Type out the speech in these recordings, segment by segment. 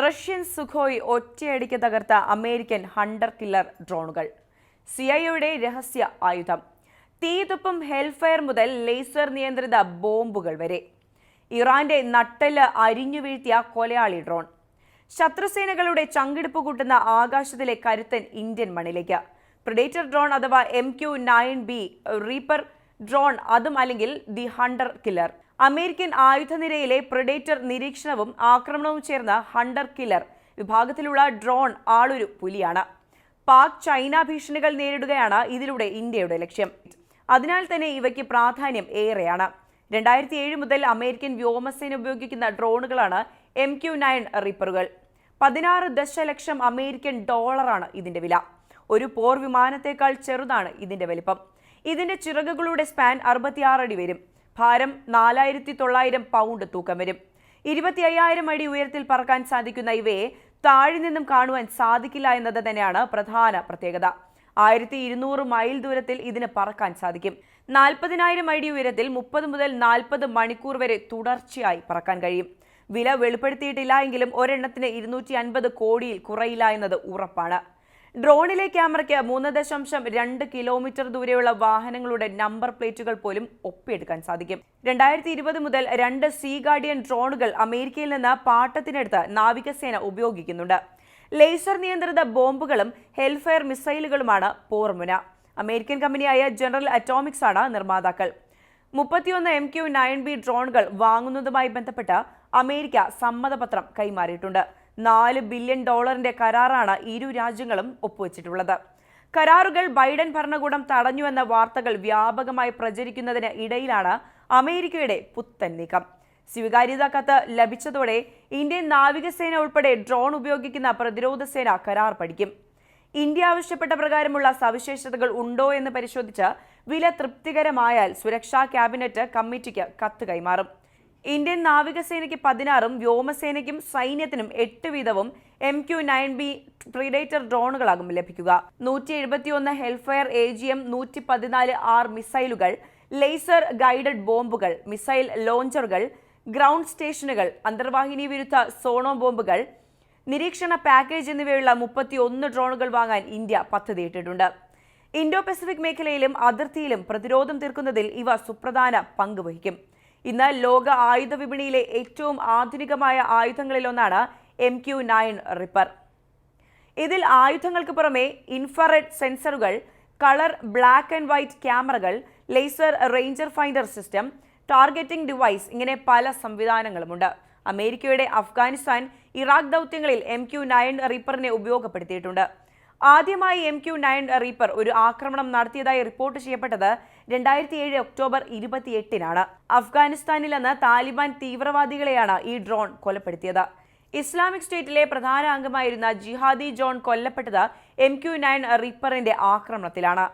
Russian Sukhoi ഒറ്റയടിക്ക് തകർത്ത American hunter killer ഡ്രോണുകൾ. സിഐയുടെ രഹസ്യ ആയുധം. തീതുപ്പും ഹെൽഫയർ മുതൽ ലേസർ നിയന്ത്രിത ബോംബുകൾ വരെ. ഇറാന്റെ നട്ടൽ അരിഞ്ഞു വീഴ്ത്തിയ കൊലയാളി ഡ്രോൺ. ശത്രുസേനകളുടെ ചങ്കിടിപ്പ് കൂട്ടുന്ന ആകാശത്തിലെ കരുത്തൻ ഇന്ത്യൻ മണ്ണിലേക്ക്. പ്രിഡേറ്റർ ഡ്രോൺ അഥവാ M Q nine B reaper drone അതും അല്ലെങ്കിൽ ദി ഹണ്ടർ കില്ലർ. അമേരിക്കൻ ആയുധനിരയിലെ പ്രിഡേറ്റർ നിരീക്ഷണവും ആക്രമണവും ചേർന്ന ഹണ്ടർ കില്ലർ വിഭാഗത്തിലുള്ള ഡ്രോൺ ആളൊരു പുലിയാണ്. പാക് ചൈന ഭീഷണികൾ നേരിടുകയാണ് ഇതിലൂടെ ഇന്ത്യയുടെ ലക്ഷ്യം. അതിനാൽ തന്നെ ഇവയ്ക്ക് പ്രാധാന്യം ഏറെയാണ്. രണ്ടായിരത്തി ഏഴ് മുതൽ അമേരിക്കൻ വ്യോമസേന ഉപയോഗിക്കുന്ന ഡ്രോണുകളാണ് എം ക്യു നയൻ റിപ്പറുകൾ. പതിനാറ് ദശലക്ഷം അമേരിക്കൻ ഡോളറാണ് ഇതിന്റെ വില. ഒരു പോർ വിമാനത്തേക്കാൾ ചെറുതാണ് ഇതിന്റെ വലിപ്പം. ഇതിന്റെ ചിറകുകളുടെ സ്പാൻ അറുപത്തിയാറ് അടി വരും. ഭാരം നാലായിരത്തി തൊള്ളായിരം പൗണ്ട് തൂക്കം വരും. ഇരുപത്തി അയ്യായിരം അടി ഉയരത്തിൽ പറക്കാൻ സാധിക്കുന്ന ഇവയെ താഴെ നിന്നും കാണുവാൻ സാധിക്കില്ല എന്നത് തന്നെയാണ് പ്രധാന പ്രത്യേകത. ആയിരത്തി ഇരുന്നൂറ് മൈൽ ദൂരത്തിൽ ഇതിന് പറക്കാൻ സാധിക്കും. നാൽപ്പതിനായിരം അടി ഉയരത്തിൽ മുപ്പത് മുതൽ നാൽപ്പത് മണിക്കൂർ വരെ തുടർച്ചയായി പറക്കാൻ കഴിയും. വില വെളിപ്പെടുത്തിയിട്ടില്ല എങ്കിലും ഒരെണ്ണത്തിന് ഇരുന്നൂറ്റി അൻപത് കോടിയിൽ കുറയില്ല എന്നത് ഉറപ്പാണ്. ഡ്രോണിലെ ക്യാമറയ്ക്ക് മൂന്ന് ദശാംശം രണ്ട് കിലോമീറ്റർ ദൂരെയുള്ള വാഹനങ്ങളുടെ നമ്പർ പ്ലേറ്റുകൾ പോലും ഒപ്പിയെടുക്കാൻ സാധിക്കും. രണ്ടായിരത്തി ഇരുപത് മുതൽ രണ്ട് സീ ഗാർഡിയൻ ഡ്രോണുകൾ അമേരിക്കയിൽ നിന്ന് പാട്ടത്തിനടുത്ത് നാവികസേന ഉപയോഗിക്കുന്നുണ്ട്. ലേസർ നിയന്ത്രിത ബോംബുകളും ഹെൽഫയർ മിസൈലുകളുമാണ് പോർമുന. അമേരിക്കൻ കമ്പനിയായ ജനറൽ അറ്റോമിക്സ് ആണ് നിർമ്മാതാക്കൾ. മുപ്പത്തിയൊന്ന് എം ക്യു നയൻ ബി ഡ്രോണുകൾ വാങ്ങുന്നതുമായി ബന്ധപ്പെട്ട് അമേരിക്ക സമ്മതപത്രം കൈമാറിയിട്ടുണ്ട്. നാല് ബില്യൺ ഡോളറിന്റെ കരാറാണ് ഇരു രാജ്യങ്ങളും ഒപ്പുവച്ചിട്ടുള്ളത്. കരാറുകൾ ബൈഡൻ ഭരണകൂടം തടഞ്ഞുവെന്ന വാർത്തകൾ വ്യാപകമായി പ്രചരിക്കുന്നതിന് ഇടയിലാണ് അമേരിക്കയുടെ പുത്തൻ നീക്കം. സ്വീകാര്യത കത്ത് ലഭിച്ചതോടെ ഇന്ത്യൻ നാവികസേന ഉൾപ്പെടെ ഡ്രോൺ ഉപയോഗിക്കുന്ന പ്രതിരോധ സേന കരാർ പഠിക്കും. ഇന്ത്യ ആവശ്യപ്പെട്ട പ്രകാരമുള്ള സവിശേഷതകൾ ഉണ്ടോ എന്ന് പരിശോധിച്ച് വില തൃപ്തികരമായാൽ സുരക്ഷാ ക്യാബിനറ്റ് കമ്മിറ്റിക്ക് കത്ത് കൈമാറും. ഇന്ത്യൻ നാവികസേനയ്ക്ക് പതിനാറും വ്യോമസേനയ്ക്കും സൈന്യത്തിനും എട്ട് വീതവും M Q nine B predator ഡ്രോണുകളാകും ലഭിക്കുക. നൂറ്റി എഴുപത്തിയൊന്ന് ഹെൽഫയർ എ ജി എം നൂറ്റി പതിനാല് ആർ മിസൈലുകൾ ലേസർ ഗൈഡഡ് ബോംബുകൾ മിസൈൽ ലോഞ്ചറുകൾ ഗ്രൗണ്ട് സ്റ്റേഷനുകൾ അന്തർവാഹിനി വിരുദ്ധ സോണോ ബോംബുകൾ നിരീക്ഷണ പാക്കേജ് എന്നിവയുള്ള മുപ്പത്തി ഒന്ന് ഡ്രോണുകൾ വാങ്ങാൻ ഇന്ത്യ പദ്ധതിയിട്ടിട്ടുണ്ട്. ഇൻഡോ പസഫിക് മേഖലയിലും അതിർത്തിയിലും പ്രതിരോധം തീർക്കുന്നതിൽ ഇവ സുപ്രധാന പങ്ക് വഹിക്കും. ഇന്ന് ലോക ആയുധ വിപണിയിലെ ഏറ്റവും ആധുനികമായ ആയുധങ്ങളിലൊന്നാണ് എം ക്യു നയൻ റിപ്പർ. ഇതിൽ ആയുധങ്ങൾക്ക് പുറമെ ഇൻഫ്രാറെഡ് സെൻസറുകൾ കളർ ബ്ലാക്ക് ആൻഡ് വൈറ്റ് ക്യാമറകൾ laser ranger finder system targeting device ഇങ്ങനെ പല സംവിധാനങ്ങളുമുണ്ട്. അമേരിക്കയുടെ അഫ്ഗാനിസ്ഥാൻ ഇറാഖ് ദൗത്യങ്ങളിൽ എം ക്യു നയൻ റിപ്പറിനെ ഉപയോഗപ്പെടുത്തിയിട്ടുണ്ട്. ആദ്യമായി എം ക്യു നയൻ റീപ്പർ ഒരു ആക്രമണം നടത്തിയതായി റിപ്പോർട്ട് ചെയ്യപ്പെട്ടത് രണ്ടായിരത്തി ഏഴ് ഒക്ടോബർ ഇരുപത്തിയെട്ടിനാണ്. അഫ്ഗാനിസ്ഥാനിൽ നിന്ന് താലിബാൻ തീവ്രവാദികളെയാണ് ഈ ഡ്രോൺ കൊലപ്പെടുത്തിയത്. ഇസ്ലാമിക് സ്റ്റേറ്റിലെ പ്രധാന അംഗമായിരുന്ന ജിഹാദി ജോൺ കൊല്ലപ്പെട്ടത് എം ക്യു നയൻ റീപ്പറിന്റെ ആക്രമണത്തിലാണ്.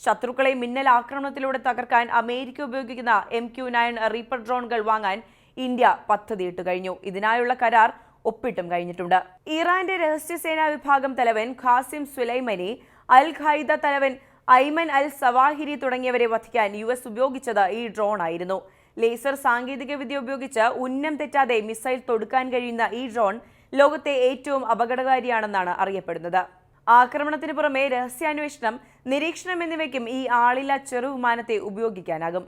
ശത്രുക്കളെ മിന്നൽ ആക്രമണത്തിലൂടെ തകർക്കാൻ അമേരിക്ക ഉപയോഗിക്കുന്ന എം ക്യു നയൻ റീപ്പർ ഡ്രോണുകൾ വാങ്ങാൻ ഇന്ത്യ പദ്ധതിയിട്ട് കഴിഞ്ഞു. ഇതിനായുള്ള കരാർ ഒപ്പിട്ടും കഴിഞ്ഞിട്ടുണ്ട്. ഇറാന്റെ രഹസ്യസേനാ വിഭാഗം തലവൻ ഖാസിം സുലൈമനി അൽ ഖൈദ തലവൻ ഐമൻ അൽ സവാഹിരി തുടങ്ങിയവരെ വധിക്കാൻ യു എസ് ഉപയോഗിച്ചത് ഈ ഡ്രോൺ ആയിരുന്നു ലേസർ സാങ്കേതികവിദ്യ ഉപയോഗിച്ച് ഉന്നം തെറ്റാതെ മിസൈൽ തൊടുക്കാൻ കഴിയുന്ന ഈ ഡ്രോൺ ലോകത്തെ ഏറ്റവും അപകടകാരിയാണെന്നാണ് അറിയപ്പെടുന്നത്. ആക്രമണത്തിന് പുറമെ രഹസ്യാന്വേഷണം നിരീക്ഷണം എന്നിവയ്ക്കും ഈ ആളില്ല ചെറുവിമാനത്തെ ഉപയോഗിക്കാനാകും.